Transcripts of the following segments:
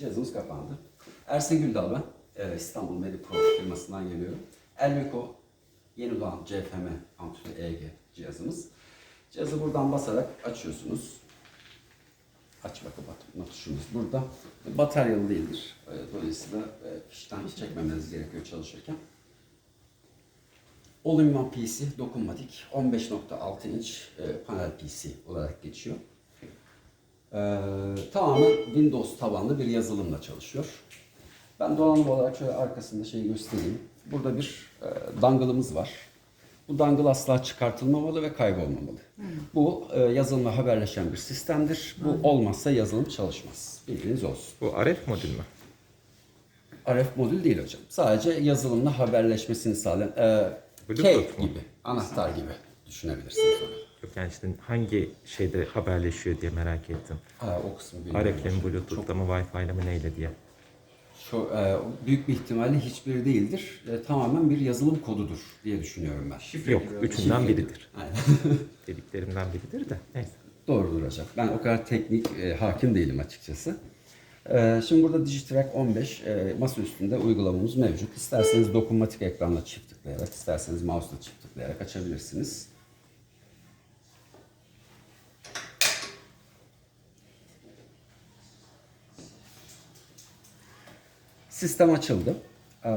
Cihazımız kapandı. Ersin Güldal ben. Ee, İstanbul Medipro firmasından geliyorum. Elvico yeni doğan CFM ampulü EG cihazımız. Cihazı buradan basarak açıyorsunuz. Aç ve kapatma tuşumuz burada. Bataryalı değildir. Ee, Dolayısıyla e, fişten çekmemeniz gerekiyor çalışırken. All-in-one PC, dokunmatik, 15.6 inç e, panel PC olarak geçiyor. Ee, tamamen Windows tabanlı bir yazılımla çalışıyor. Ben donanım olarak şöyle arkasında şeyi göstereyim. Burada bir e, dangle'ımız var. Bu dangle asla çıkartılmamalı ve kaybolmamalı. Bu e, yazılımla haberleşen bir sistemdir. Bu olmazsa yazılım çalışmaz. Bilginiz olsun. Bu RF modül mü? RF modül değil hocam. Sadece yazılımla haberleşmesini sağlayan e, Bluetooth mu? gibi, anahtar gibi düşünebilirsiniz onu. Yok yani işte hangi şeyde haberleşiyor diye merak ettim. Ha, o kısmı bilmiyorum. RF'le mi, Bluetooth'la mı, Wi-Fi'le mi neyle diye. Şu, e, büyük bir ihtimalle hiçbiri değildir. E, tamamen bir yazılım kodudur diye düşünüyorum ben. Yok, üçünden biridir. Aynen. Dediklerimden biridir de. Neyse. Doğrudur hocam. Ben o kadar teknik e, hakim değilim açıkçası. E, şimdi burada Digitrack 15 e, masa üstünde uygulamamız mevcut. İsterseniz dokunmatik ekranla çift tıklayarak, isterseniz mouse'la çift tıklayarak açabilirsiniz. Sistem açıldı. Ee,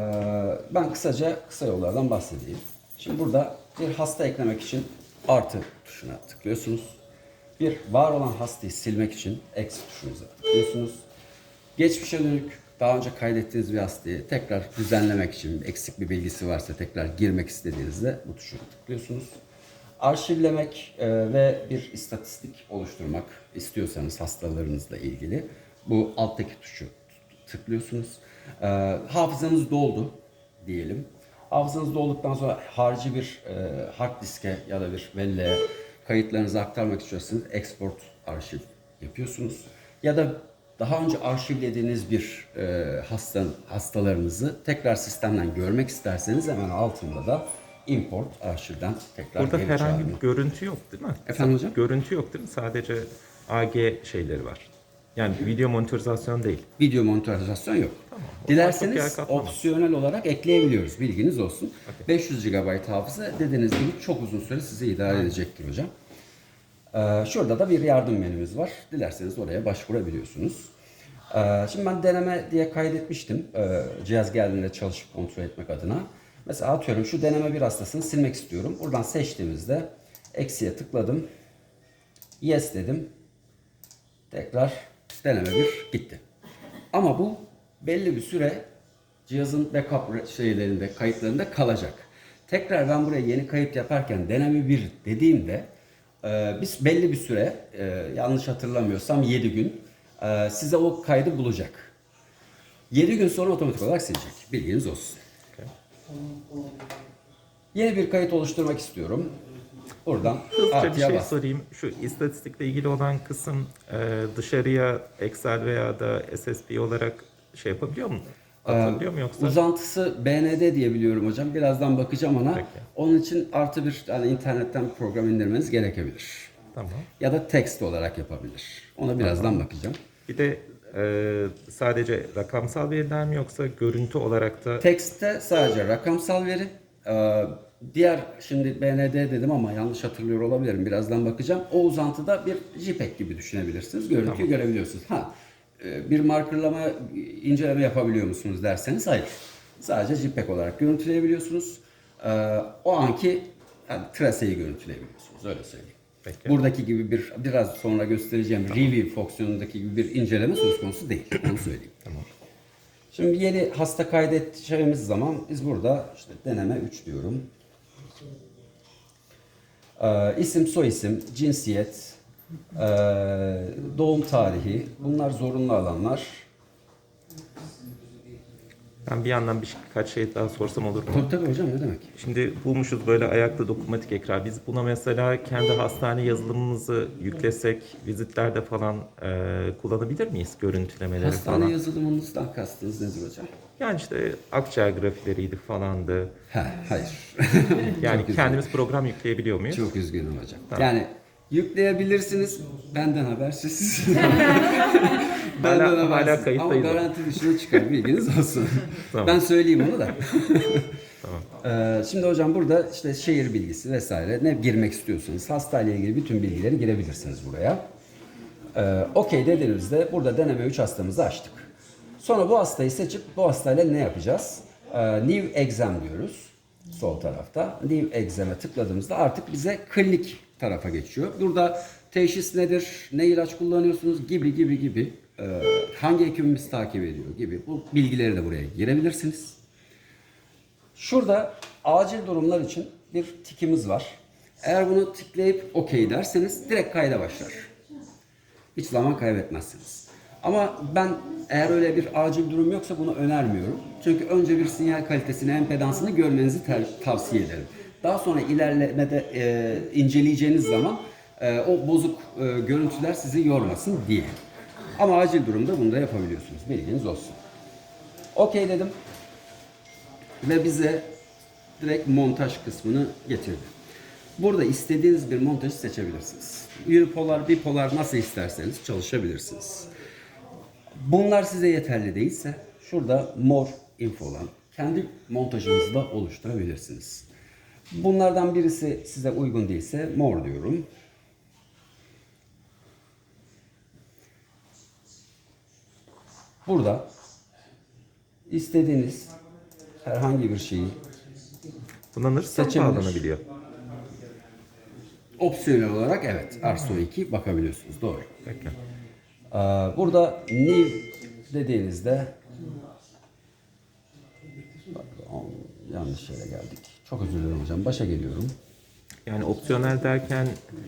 Ben kısaca kısa yollardan bahsedeyim. Şimdi burada bir hasta eklemek için artı tuşuna tıklıyorsunuz. Bir var olan hastayı silmek için eksi tuşunuza tıklıyorsunuz. Geçmişe dönük daha önce kaydettiğiniz bir hastayı tekrar düzenlemek için eksik bir bilgisi varsa tekrar girmek istediğinizde bu tuşu tıklıyorsunuz. Arşivlemek e, ve bir istatistik oluşturmak istiyorsanız hastalarınızla ilgili bu alttaki tuşu tıklıyorsunuz. E, hafızanız doldu diyelim. Hafızanız dolduktan sonra harici bir e, hard diske ya da bir belleğe kayıtlarınızı aktarmak istiyorsanız export arşiv yapıyorsunuz. Ya da daha önce arşivlediğiniz bir e, hasta, hastalarınızı tekrar sistemden görmek isterseniz hemen altında da import arşivden tekrar Burada herhangi çağırma. bir görüntü yok değil mi? Efendim hocam? Görüntü yok değil mi? Sadece AG şeyleri var. Yani video monitorizasyon değil. Video monitorizasyon yok. Tamam, Dilerseniz opsiyonel olarak ekleyebiliyoruz. Bilginiz olsun. 500 GB hafıza dediğiniz gibi çok uzun süre size idare edecektir hocam. Ee, şurada da bir yardım menümüz var. Dilerseniz oraya başvurabiliyorsunuz. Ee, şimdi ben deneme diye kaydetmiştim. Ee, cihaz geldiğinde çalışıp kontrol etmek adına. Mesela atıyorum şu deneme bir hastasını silmek istiyorum. Buradan seçtiğimizde eksiye tıkladım. Yes dedim. Tekrar deneme bir gitti. Ama bu belli bir süre cihazın backup şeylerinde, kayıtlarında kalacak. Tekrar ben buraya yeni kayıt yaparken deneme bir dediğimde e, biz belli bir süre, e, yanlış hatırlamıyorsam 7 gün e, size o kaydı bulacak. 7 gün sonra otomatik olarak silecek. Bilginiz olsun. Yeni bir kayıt oluşturmak istiyorum. Buradan Hızlıca bir şey bas. sorayım. Şu istatistikle ilgili olan kısım e, dışarıya Excel veya da SSP olarak şey yapabiliyor mu? Atabiliyor mu yoksa? Uzantısı BND diye biliyorum hocam. Birazdan bakacağım ona. Peki. Onun için artı bir yani internetten program indirmeniz gerekebilir. Tamam. Ya da text olarak yapabilir. Ona birazdan bakacağım. Bir de e, sadece rakamsal veriler mi yoksa görüntü olarak da Text'te sadece rakamsal veri. Ee, Diğer şimdi BND dedim ama yanlış hatırlıyor olabilirim. Birazdan bakacağım. O uzantıda bir JPEG gibi düşünebilirsiniz. Görüntüyü görebiliyorsunuz. Ha e, bir markerlama, inceleme yapabiliyor musunuz derseniz hayır. Sadece JPEG olarak görüntüleyebiliyorsunuz. Ee, O anki yani, traseyi görüntüleyebiliyorsunuz. Öyle söyleyeyim. Peki. Buradaki gibi bir biraz sonra göstereceğim review fonksiyonundaki gibi bir inceleme söz konusu değil. Onu söyleyeyim. Tamam. Şimdi yeni hasta kaydedeceğimiz zaman biz burada işte deneme 3 diyorum. Ee, isim, soyisim, cinsiyet, ee, doğum tarihi bunlar zorunlu alanlar. ben bir yandan birkaç şey daha sorsam olur mu? Tabii tabii hocam ne demek? Şimdi bulmuşuz böyle ayakta dokunmatik ekran. Biz buna mesela kendi hastane yazılımımızı yüklesek vizitlerde falan e, kullanabilir miyiz görüntülemeleri Hastane falan? yazılımınızdan kastınız nedir hocam? Yani işte akciğer grafileriydi falandı. He, hayır. Yani kendimiz program yükleyebiliyor muyuz? Çok üzgünüm hocam. Yani Yükleyebilirsiniz. Benden habersiz. Hala- hala Ama kayıttayız. garanti dışına çıkar bilginiz olsun. Tamam. Ben söyleyeyim onu da. Tamam. Ee, şimdi hocam burada işte şehir bilgisi vesaire ne girmek istiyorsanız hastayla ilgili bütün bilgileri girebilirsiniz buraya. Ee, Okey dediğimizde burada deneme 3 hastamızı açtık. Sonra bu hastayı seçip bu hastayla ne yapacağız? Ee, new exam diyoruz sol tarafta. New exam'e tıkladığımızda artık bize klinik tarafa geçiyor. Burada teşhis nedir, ne ilaç kullanıyorsunuz gibi gibi gibi e, hangi hekimimiz takip ediyor gibi bu bilgileri de buraya girebilirsiniz. Şurada acil durumlar için bir tikimiz var. Eğer bunu tıklayıp okey derseniz direkt kayda başlar. Hiç zaman kaybetmezsiniz. Ama ben eğer öyle bir acil durum yoksa bunu önermiyorum. Çünkü önce bir sinyal kalitesini, empedansını görmenizi tavsiye ederim. Daha sonra ilerlemede e, inceleyeceğiniz zaman e, o bozuk e, görüntüler sizi yormasın diye. Ama acil durumda bunu da yapabiliyorsunuz. Bilginiz olsun. Okey dedim ve bize direkt montaj kısmını getirdi. Burada istediğiniz bir montajı seçebilirsiniz. Unipolar, bipolar nasıl isterseniz çalışabilirsiniz. Bunlar size yeterli değilse şurada more info olan kendi montajınızı da oluşturabilirsiniz. Bunlardan birisi size uygun değilse more diyorum. Burada istediğiniz herhangi bir şeyi Buna nasıl Seçebilir. bağlanabiliyor? opsiyonel olarak evet Arso 2 bakabiliyorsunuz. Doğru. Peki. Ee, Burada new dediğinizde yanlış yere geldik. Çok özür dilerim hocam. Başa geliyorum. Yani opsiyonel derken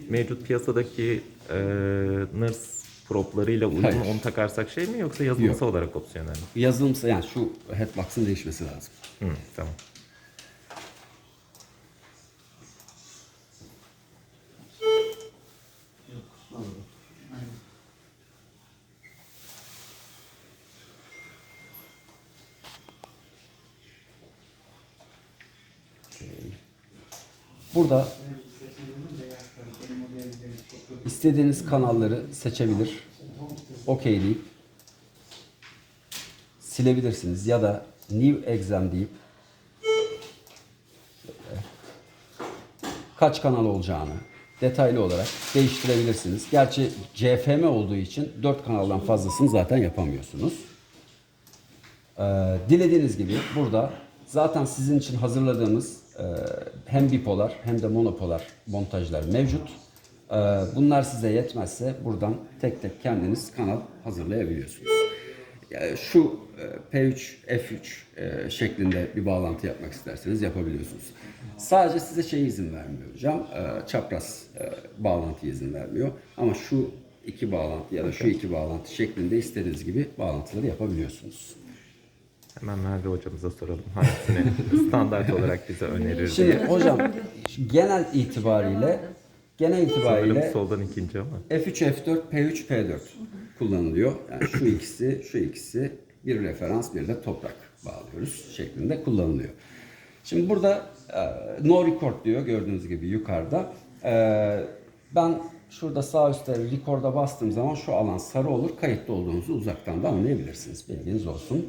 mevcut piyasadaki e, NIRS proplarıyla uygun Hayır. onu takarsak şey mi yoksa yazılımsal olarak opsiyonel mi? Yazılımsa yani şu headbox'ın değişmesi lazım. Hı, tamam. Burada istediğiniz kanalları seçebilir. Okey deyip silebilirsiniz ya da new exam deyip kaç kanal olacağını detaylı olarak değiştirebilirsiniz. Gerçi CFM olduğu için 4 kanaldan fazlasını zaten yapamıyorsunuz. Ee, dilediğiniz gibi burada zaten sizin için hazırladığımız hem bipolar hem de monopolar montajlar mevcut. Ee, bunlar size yetmezse buradan tek tek kendiniz kanal hazırlayabiliyorsunuz. Şu e, P3, F3 e, şeklinde bir bağlantı yapmak isterseniz yapabiliyorsunuz. Sadece size şey izin vermiyor hocam. e, Çapraz bağlantı izin vermiyor. Ama şu iki bağlantı ya da şu iki bağlantı şeklinde istediğiniz gibi bağlantıları yapabiliyorsunuz. Hemen Merve hocamıza soralım hangisini standart olarak bize önerir Şimdi diye. hocam genel itibariyle genel Sanırım itibariyle soldan ikinci ama. F3, F4, P3, P4 kullanılıyor. Yani şu ikisi, şu ikisi bir referans, bir de toprak bağlıyoruz şeklinde kullanılıyor. Şimdi burada e, no record diyor gördüğünüz gibi yukarıda. E, ben şurada sağ üstte record'a bastığım zaman şu alan sarı olur. Kayıtlı olduğunuzu uzaktan da anlayabilirsiniz. Bilginiz olsun.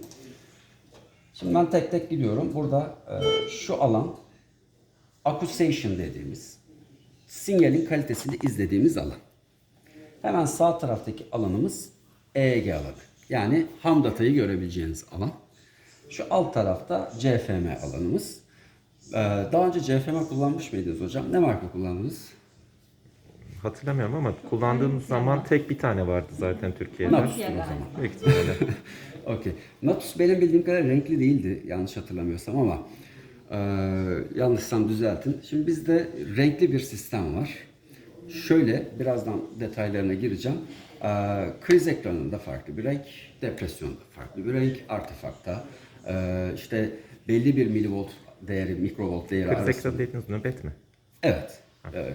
Şimdi ben tek tek gidiyorum. Burada e, şu alan accusation dediğimiz sinyalin kalitesini izlediğimiz alan. Hemen sağ taraftaki alanımız EEG alanı. Yani ham datayı görebileceğiniz alan. Şu alt tarafta CFM alanımız. Ee, daha önce CFM kullanmış mıydınız hocam? Ne marka kullandınız? Hatırlamıyorum ama kullandığımız zaman tek bir tane vardı zaten Türkiye'de. Natus'tu o zaman. Büyük ihtimalle. Okey. Natus benim bildiğim kadar renkli değildi yanlış hatırlamıyorsam ama e, yanlışsam düzeltin. Şimdi bizde renkli bir sistem var. Şöyle birazdan detaylarına gireceğim. E, kriz ekranında farklı bir renk, depresyonda farklı bir renk, artefakta e, işte belli bir milivolt değeri, mikrovolt değeri Kriz arasında. ekranı dediğiniz nöbet mi? Evet. Ee,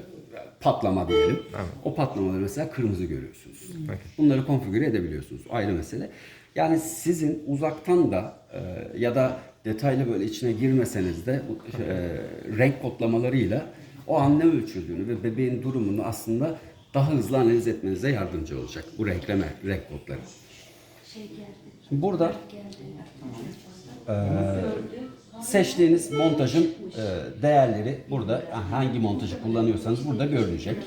patlama diyelim. Evet. O patlamaları mesela kırmızı görüyorsunuz. Okey. Bunları konfigüre edebiliyorsunuz. Ayrı mesele. Yani sizin uzaktan da e, ya da detaylı böyle içine girmeseniz de e, renk kodlamalarıyla o an ne ölçüldüğünü ve bebeğin durumunu aslında daha hızlı analiz etmenize yardımcı olacak bu renkleme, renk kodları. Şimdi burada eee, seçtiğiniz montajın eee, değerleri burada hangi montajı kullanıyorsanız burada görünecek.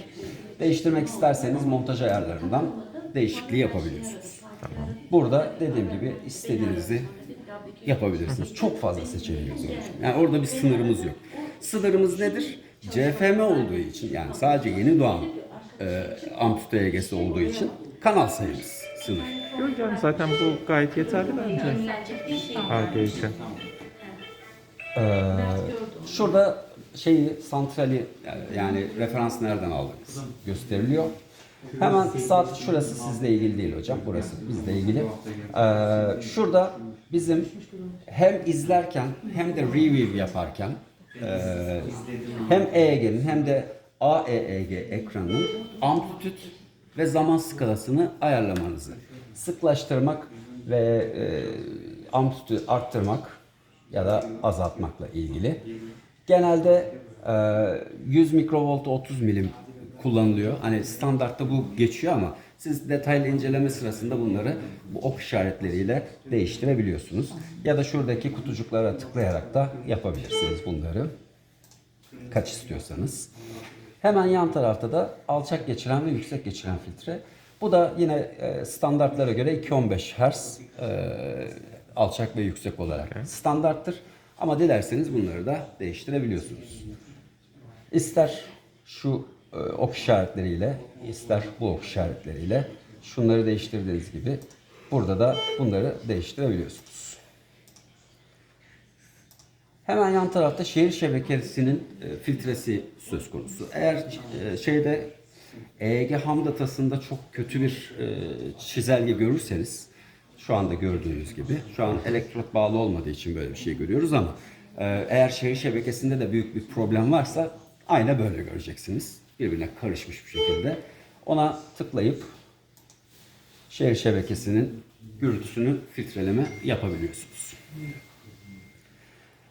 Değiştirmek isterseniz montaj ayarlarından değişikliği yapabiliyorsunuz. Burada dediğim gibi istediğinizi yapabilirsiniz. Çok fazla seçeneğiniz var. Yani orada bir sınırımız yok. Sınırımız nedir? CFM olduğu için yani sadece yeni doğan e, amputa EG'si olduğu için kanal sayımız sınır. Yok yani zaten bu gayet yeterli bence. AG için. Ee, şurada şeyi santrali yani referans nereden aldığınız gösteriliyor. Hemen saat şurası sizle ilgili değil hocam. Burası bizle ilgili. Ee, şurada bizim hem izlerken hem de review yaparken e, hem EEG'nin hem de AEEG ekranının amplitüt ve zaman skalasını ayarlamanızı sıklaştırmak ve e, amplitüdü arttırmak ya da azaltmakla ilgili. Genelde e, 100 mikrovolt 30 milim kullanılıyor. Hani standartta bu geçiyor ama siz detaylı inceleme sırasında bunları bu ok işaretleriyle değiştirebiliyorsunuz. Ya da şuradaki kutucuklara tıklayarak da yapabilirsiniz bunları. Kaç istiyorsanız. Hemen yan tarafta da alçak geçiren ve yüksek geçiren filtre. Bu da yine e, standartlara göre 215 Hz e, alçak ve yüksek olarak standarttır. Ama dilerseniz bunları da değiştirebiliyorsunuz. İster şu e, ok işaretleriyle, ister bu ok işaretleriyle şunları değiştirdiğiniz gibi burada da bunları değiştirebiliyorsunuz. Hemen yan tarafta şehir şebekesinin e, filtresi söz konusu. Eğer e, şeyde EEG ham datasında çok kötü bir e, çizelge görürseniz şu anda gördüğünüz gibi şu an elektrot bağlı olmadığı için böyle bir şey görüyoruz ama eğer şehir şebekesinde de büyük bir problem varsa aynen böyle göreceksiniz. Birbirine karışmış bir şekilde. Ona tıklayıp şehir şebekesinin gürültüsünü filtreleme yapabiliyorsunuz.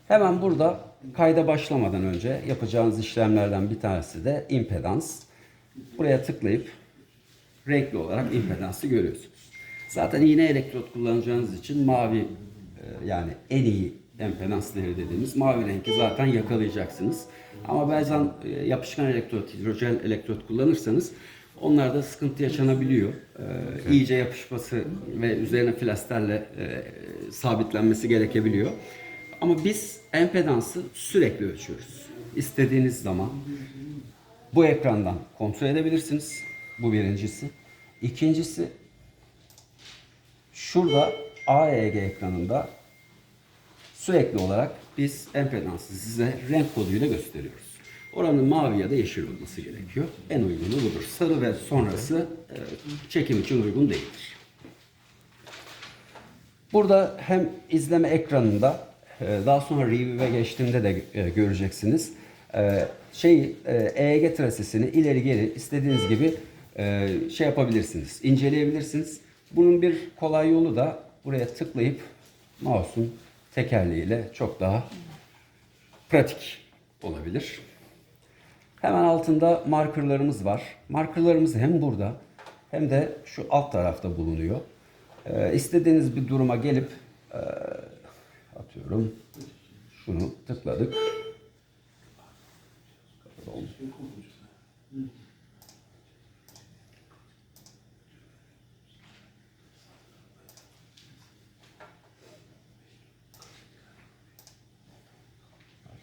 Hemen burada kayda başlamadan önce yapacağınız işlemlerden bir tanesi de impedans. Buraya tıklayıp renkli olarak impedansı görüyorsunuz. Zaten iğne elektrot kullanacağınız için mavi e, yani en iyi impedans değeri dediğimiz mavi rengi zaten yakalayacaksınız. Ama bazen e, yapışkan elektrot, hidrojen elektrot kullanırsanız onlarda sıkıntı yaşanabiliyor. E, iyice yapışması ve üzerine plasterle e, sabitlenmesi gerekebiliyor. Ama biz empedansı sürekli ölçüyoruz. İstediğiniz zaman bu ekrandan kontrol edebilirsiniz. Bu birincisi. İkincisi şurada AEG ekranında sürekli olarak biz empedansı size renk koduyla gösteriyoruz. Oranın mavi ya da yeşil olması gerekiyor. En uygunu budur. Sarı ve sonrası çekim için uygun değildir. Burada hem izleme ekranında daha sonra review'e geçtiğinde de e, göreceksiniz. E, Şey EEG trasesini ileri geri istediğiniz gibi e, şey yapabilirsiniz, inceleyebilirsiniz. Bunun bir kolay yolu da buraya tıklayıp mouse'un tekerleğiyle çok daha pratik olabilir. Hemen altında markerlarımız var. Markerlarımız hem burada hem de şu alt tarafta bulunuyor. Ee, istediğiniz bir duruma gelip e, atıyorum şunu tıkladık.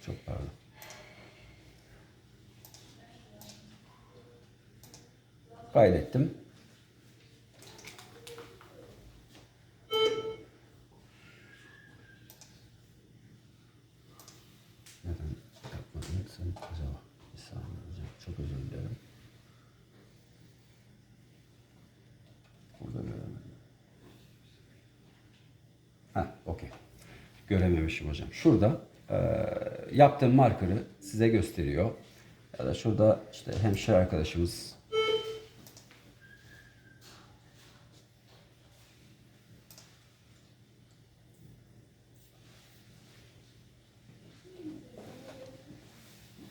Çok pardon. Kaydettim. Neden yapmadın sen acaba? Bir saniye hocam. Çok özür dilerim. Burada göremedim. Ha, okey. Görememişim hocam. Şurada eee yaptığım markerı size gösteriyor. Ya da şurada işte hemşire arkadaşımız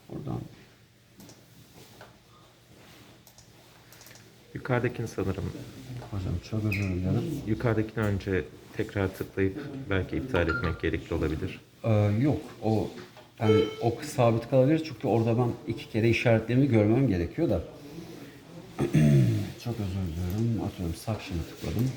buradan yukarıdakini sanırım. Hocam çok özür dilerim. Yukarıdakini önce tekrar tıklayıp belki iptal etmek gerekli olabilir. Ee, yok o yani o sabit kalabilir çünkü orada ben iki kere işaretlerimi görmem gerekiyor da. çok özür diliyorum. Atıyorum Suction'a tıkladım.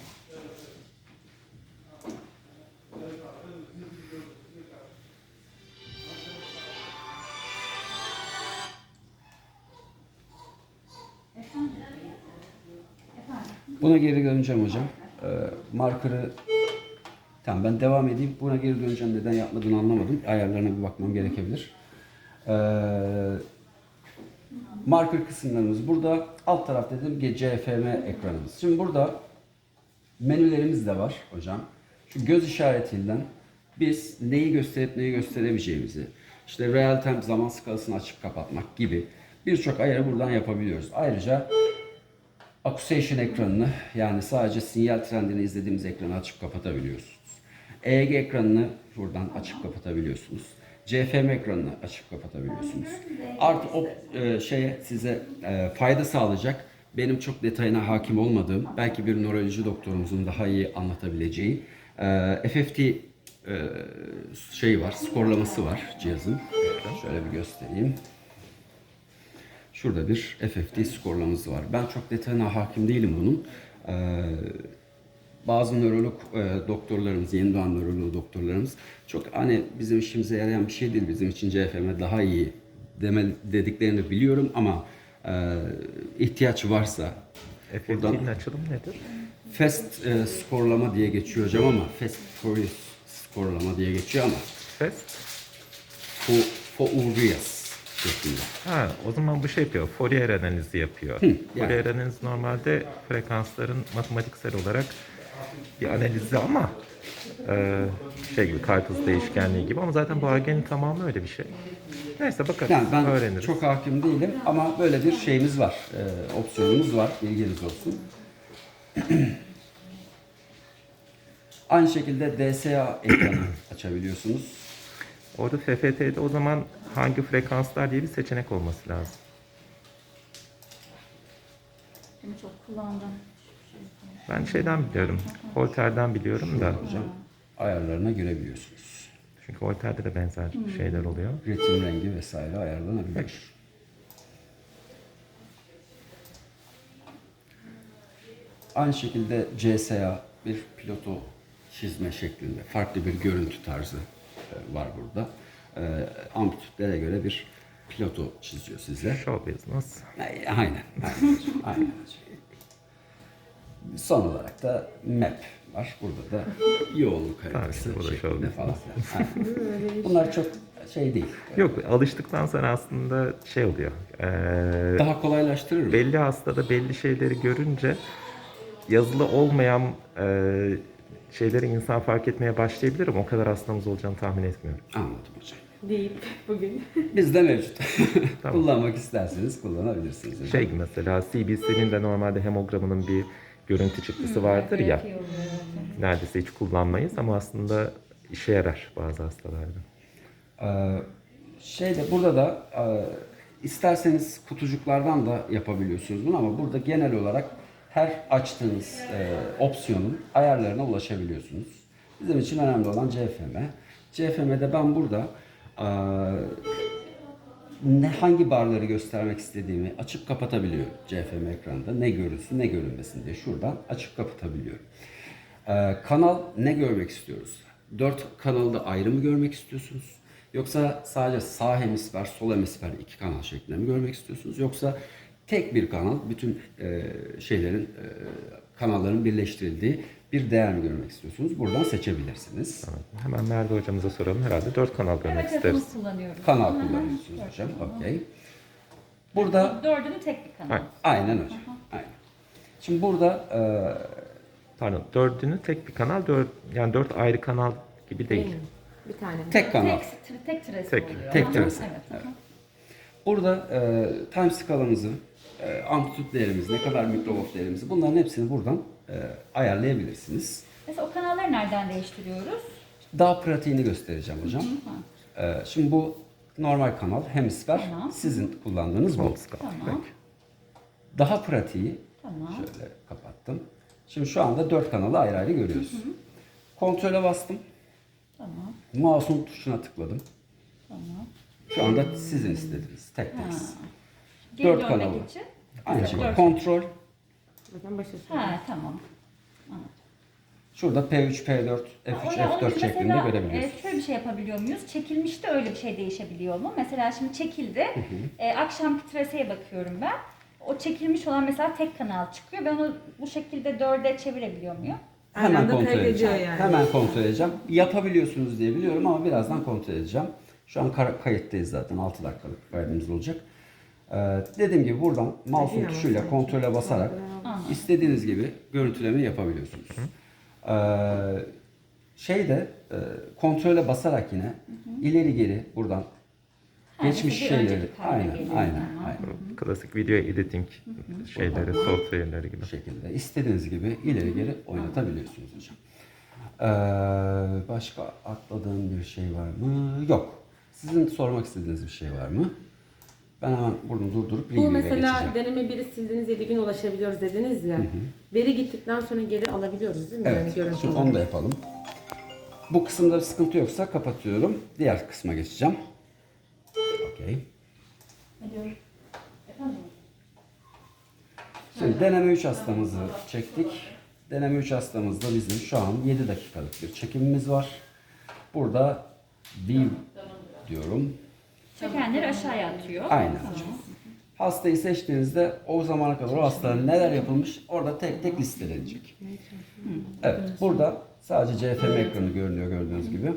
Buna geri döneceğim hocam. Ee, marker'ı Tamam ben devam edeyim. Buna geri döneceğim. Neden yapmadığını anlamadım. Ayarlarına bir bakmam gerekebilir. Ee, marker kısımlarımız burada. Alt tarafta dedim ki CFM ekranımız. Şimdi burada menülerimiz de var hocam. Şu göz işaretinden biz neyi gösterip neyi gösteremeyeceğimizi, işte real time zaman skalasını açıp kapatmak gibi birçok ayarı buradan yapabiliyoruz. Ayrıca Accusation ekranını yani sadece sinyal trendini izlediğimiz ekranı açıp kapatabiliyorsunuz. EEG ekranını buradan açıp kapatabiliyorsunuz. CFM ekranını açıp kapatabiliyorsunuz. Artı o e, şeye size e, fayda sağlayacak benim çok detayına hakim olmadığım belki bir nöroloji doktorumuzun daha iyi anlatabileceği e, FFT e, şeyi var, skorlaması var cihazın. Şöyle bir göstereyim. Şurada bir FFT skorlamamız var. Ben çok detayına hakim değilim bunun. Ee, bazı nörolog e, doktorlarımız, yeni doğan nörolog doktorlarımız çok hani bizim işimize yarayan bir şey değil. Bizim için CFM daha iyi deme, dediklerini biliyorum ama e, ihtiyaç varsa FFT'nin açılımı nedir? Fast e, skorlama diye geçiyor hocam ama Fast Fourier skorlama diye geçiyor ama Fast. Fourier şeklinde. Ha, o zaman bu şey yapıyor. Fourier analizi yapıyor. Fourier analiz normalde frekansların matematiksel olarak bir analizi ama e, şey gibi karpuz değişkenliği gibi ama zaten bu AG'nin tamamı öyle bir şey. Neyse bakarız, Yani ben öğreniriz. çok hakim değilim ama böyle bir şeyimiz var, e, opsiyonumuz var, bilginiz olsun. Aynı şekilde DSA ekranı açabiliyorsunuz. Orada FFT'de o zaman hangi frekanslar diye bir seçenek olması lazım. Bunu çok kullandım. Ben şeyden biliyorum, Holter'den biliyorum da. Hocam ayarlarına girebiliyorsunuz. Çünkü Holter'de de benzer şeyler oluyor. Ritim rengi vesaire ayarlanabilir. Aynı şekilde CSA bir piloto çizme şeklinde farklı bir görüntü tarzı var burada. E, amplitütlere göre bir piloto çiziyor size. Show business. Ay- Aynen, aynen. Son olarak da map var. Burada da yoğunluk haritası işte bu da şeklinde şöyle. falan. filan. Aynen. Bunlar çok şey değil. Yok alıştıktan sonra aslında şey oluyor. Ee, Daha kolaylaştırır mı? belli hastada belli şeyleri görünce yazılı olmayan e, şeyleri insan fark etmeye başlayabilir ama o kadar hastamız olacağını tahmin etmiyorum. Anladım hocam. Deyip bugün. Bizde mevcut. Tamam. Kullanmak isterseniz kullanabilirsiniz. hocam. Şey mesela CBC'nin de normalde hemogramının bir görüntü çıktısı vardır ya. Oluyor. Neredeyse hiç kullanmayız ama aslında işe yarar bazı hastalarda. Ee, şeyde burada da e, isterseniz kutucuklardan da yapabiliyorsunuz bunu ama burada genel olarak her açtığınız e, opsiyonun ayarlarına ulaşabiliyorsunuz. Bizim için önemli olan CFM. CFM'de ben burada e, ne hangi barları göstermek istediğimi açıp kapatabiliyorum CFM ekranında. Ne görünsün ne görünmesin diye şuradan açıp kapatabiliyorum. Ee, kanal ne görmek istiyoruz? Dört kanalı da ayrı mı görmek istiyorsunuz? Yoksa sadece sağ hemisfer, sol hemisfer iki kanal şeklinde mi görmek istiyorsunuz? Yoksa tek bir kanal, bütün e, şeylerin, e, kanalların birleştirildiği bir değer mi görmek istiyorsunuz? Buradan seçebilirsiniz. Hemen Merve hocamıza soralım. Herhalde dört kanal görmek Evet, isteriz. kullanıyoruz. Kanal hı. kullanıyorsunuz hocam. Okey. Burada Dördünü tek bir kanal. Aynen. aynen hocam. Aynen. Şimdi burada e, Pardon, dördünü tek bir kanal, dört, yani dört ayrı kanal gibi değil. Bir tane. tek kanal. Tek, tek tresi Tek, oluyor. tek tresi. Evet. hı. Burada e, time skalamızı, e, amplitüt değerimiz, ne kadar mikrovolt değerimizi bunların hepsini buradan e, ayarlayabilirsiniz. Mesela o kanalları nereden değiştiriyoruz? Daha pratiğini göstereceğim hocam. E, şimdi bu normal kanal, hemisfer Tamam. sizin kullandığınız bu. Tamam. Peki. Daha pratiği Tamam. Şöyle kapattım. Şimdi şu anda dört kanalı ayrı ayrı görüyoruz. Kontrole bastım. Tamam. Mouse'un tuşuna tıkladım. Tamam. Şu anda sizin istediğiniz tek tek. Geri Dört dönmek kanalı. için. Aynı Dört. şekilde kontrol. Zaten başa Ha tamam. Anladım. Şurada P3, P4, F3, Ona- onu F4 biz şeklinde mesela, görebiliyorsunuz. e, şöyle bir şey yapabiliyor muyuz? Çekilmişte öyle bir şey değişebiliyor mu? Mesela şimdi çekildi. E, akşamki traseye bakıyorum ben. O çekilmiş olan mesela tek kanal çıkıyor. Ben onu bu şekilde dörde çevirebiliyor muyum? Hemen anda kontrol kaydediyor edeceğim. yani. Hemen kontrol edeceğim. Yapabiliyorsunuz diye biliyorum ama birazdan kontrol edeceğim. Şu an kar- kayıttayız zaten. 6 dakikalık kaydımız olacak. Ee, dediğim gibi buradan mouse'un tuşuyla kontrole basarak istediğiniz gibi görüntüleme yapabiliyorsunuz. Ee, şeyde e, kontrole basarak yine ileri geri buradan geçmiş bir şeyleri önceki kayda aynen geliyor. aynen Tamam. aynen Klasik video editing şeyleri, software'leri gibi. bu şekilde istediğiniz gibi ileri geri oynatabiliyorsunuz hocam. Ee, başka atladığım bir şey var mı? Yok. Sizin sormak istediğiniz bir şey var mı? Ben hemen bunu durdurup Bu mesela geçeceğim. deneme biri sildiğiniz 7 gün ulaşabiliyoruz dediniz ya. Veri gittikten sonra geri alabiliyoruz değil mi? Evet, görüntü şimdi olarak. onu da yapalım. Bu kısımda bir sıkıntı yoksa kapatıyorum. Diğer kısma geçeceğim. Okey. Şimdi deneme 3 hastamızı çektik. Deneme 3 hastamızda bizim şu an 7 dakikalık bir çekimimiz var. Burada view diyorum. Çekenleri aşağıya atıyor. Aynen. Hastayı seçtiğinizde o zamana kadar o hastanın neler yapılmış orada tek tek listelenecek. Evet burada sadece CFM ekranı görünüyor gördüğünüz gibi.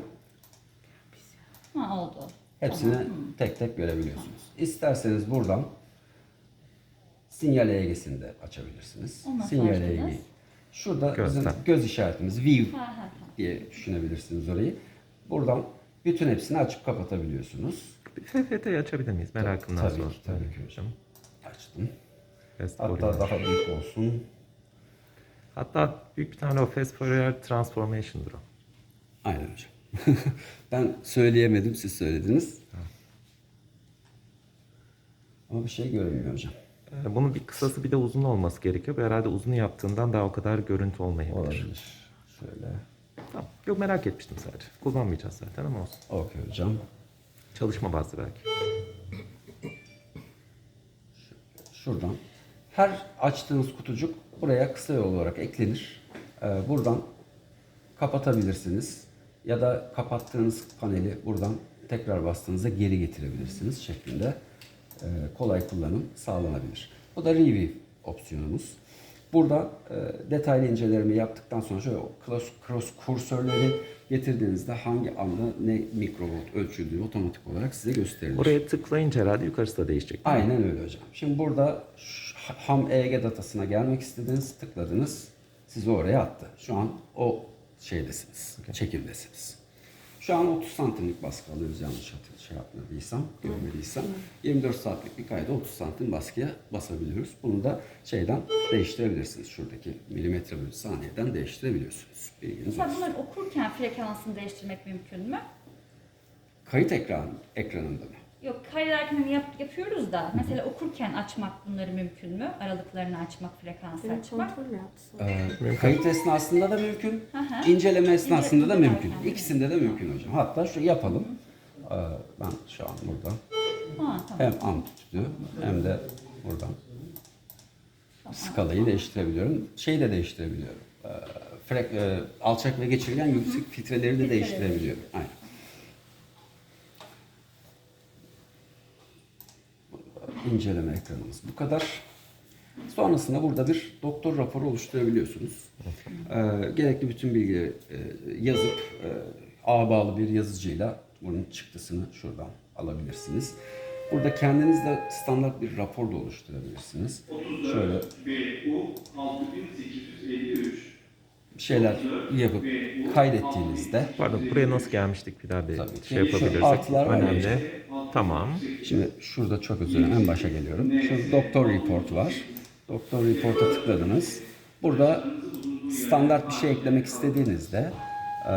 Ha oldu. Hepsini tek tek görebiliyorsunuz. İsterseniz buradan sinyal EEG'sini de açabilirsiniz. Onu nasıl Sinyal? EEG. Şurada bizim göz işaretimiz view Ha ha tamam. diye düşünebilirsiniz orayı. Buradan bütün hepsini açıp kapatabiliyorsunuz. FFT'yi açabilir miyiz? Merakımdan Tabii sonra. ki, tabii ki hocam. Açtım. Fast Hatta daha büyük olsun. Hatta büyük bir tane o Fast Fourier Transformation'dır o. Aynen hocam. ben söyleyemedim, siz söylediniz. Ama bir şey görünmüyor hocam. Ee, Bunun bir kısası bir de uzun olması gerekiyor. Herhalde uzun yaptığından daha o kadar görüntü olmayabilir. Olabilir. Şöyle. Tamam. Yok merak etmiştim sadece. Kullanmayacağız zaten ama olsun. Okey hocam. Çalışma bazlı belki. Şuradan. Her açtığınız kutucuk buraya kısa yol olarak eklenir. Ee, buradan kapatabilirsiniz. Ya da kapattığınız paneli buradan tekrar bastığınızda geri getirebilirsiniz şeklinde e, kolay kullanım sağlanabilir. Bu da review opsiyonumuz. Burada e, detaylı incelerimi yaptıktan sonra şöyle cross, cross kursörleri getirdiğinizde hangi anda ne mikrovolt ölçüldüğü otomatik olarak size gösterilir. Oraya tıklayınca herhalde yukarısı da değişecek. Aynen öyle hocam. Şimdi burada ham EEG datasına gelmek istediniz, tıkladınız. Sizi oraya attı. Şu an o şeydesiniz, çekimdesiniz. Şu an 30 santimlik baskı alıyoruz yanlış şey yapmadıysam, görmediysem. 24 saatlik bir kayda 30 santim baskıya basabiliyoruz. Bunu da şeyden değiştirebilirsiniz. Şuradaki milimetre bölü saniyeden değiştirebiliyorsunuz. Bilginiz Mesela olsun. bunları okurken frekansını değiştirmek mümkün mü? Kayıt ekran, ekranında mı? Yok kaydederken hani yap, yapıyoruz da mesela okurken açmak bunları mümkün mü? Aralıklarını açmak, frekansı açmak. kontrol mü yaptın? Ee, kayıt esnasında da mümkün, Hı inceleme esnasında da İnceleme mümkün. İkisinde de mümkün hocam. Hatta şu yapalım. Ee, ben şu an burada Ha tamam. hem amplitüdü hem de buradan skalayı değiştirebiliyorum. Şeyi de değiştirebiliyorum. Ee, frek, e, alçak ve geçirgen yüksek filtreleri de değiştirebiliyorum. Aynen. İnceleme ekranımız bu kadar. Sonrasında burada bir doktor raporu oluşturabiliyorsunuz. Ee, gerekli bütün bilgileri e, yazıp e, ağa bağlı bir yazıcıyla bunun çıktısını şuradan alabilirsiniz. Burada kendiniz de standart bir rapor da oluşturabilirsiniz. Şöyle BU 6853 bir şeyler yapıp kaydettiğinizde Pardon buraya nasıl gelmiştik bir daha bir Tabii ki. şey yapabilirsek. artılar var Önemli. Tamam. Şimdi şurada çok özür dilerim. En başa geliyorum. Şurada doktor report var. Doktor report'a tıkladınız. Burada standart bir şey eklemek istediğinizde e,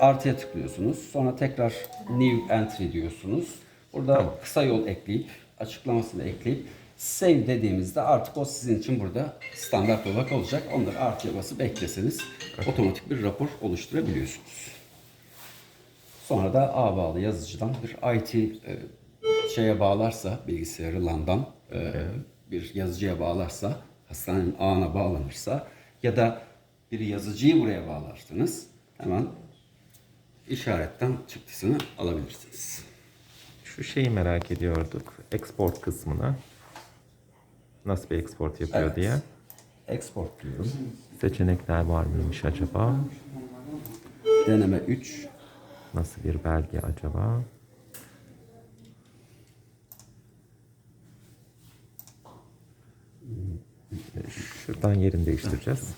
artıya tıklıyorsunuz. Sonra tekrar new entry diyorsunuz. Burada kısa yol ekleyip açıklamasını ekleyip Save dediğimizde artık o sizin için burada standart olarak olacak. Onları artıya basıp ekleseniz otomatik bir rapor oluşturabiliyorsunuz. Sonra da ağ bağlı yazıcıdan bir IT e, şeye bağlarsa bilgisayarı LAN'dan e, bir yazıcıya bağlarsa hastanenin ağına bağlanırsa ya da bir yazıcıyı buraya bağlarsınız hemen işaretten çıktısını alabilirsiniz. Şu şeyi merak ediyorduk. Export kısmına. Nasıl bir export yapıyor Evet. diye. Export diyorum. Seçenekler var mıymış acaba? Deneme 3. Nasıl bir belge acaba? Şuradan yerini değiştireceğiz.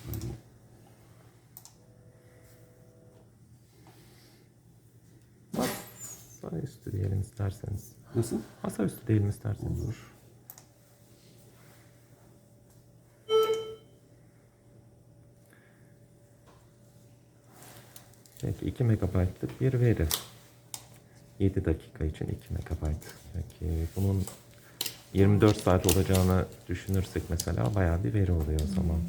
Masa üstü diyelim isterseniz. Nasıl? Masa üstü diyelim isterseniz. Olur. Peki 2 megabaytlık bir veri. 7 dakika için 2 megabayt. Peki bunun 24 saat olacağını düşünürsek mesela bayağı bir veri oluyor o zaman.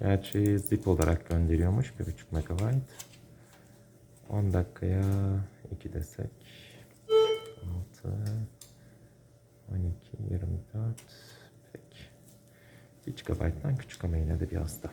Gerçi zip olarak gönderiyormuş 1.5 megabayt. 10 dakikaya 2 desek 6 12 24 peki 1 GB'dan küçük ama yine de bir hasta.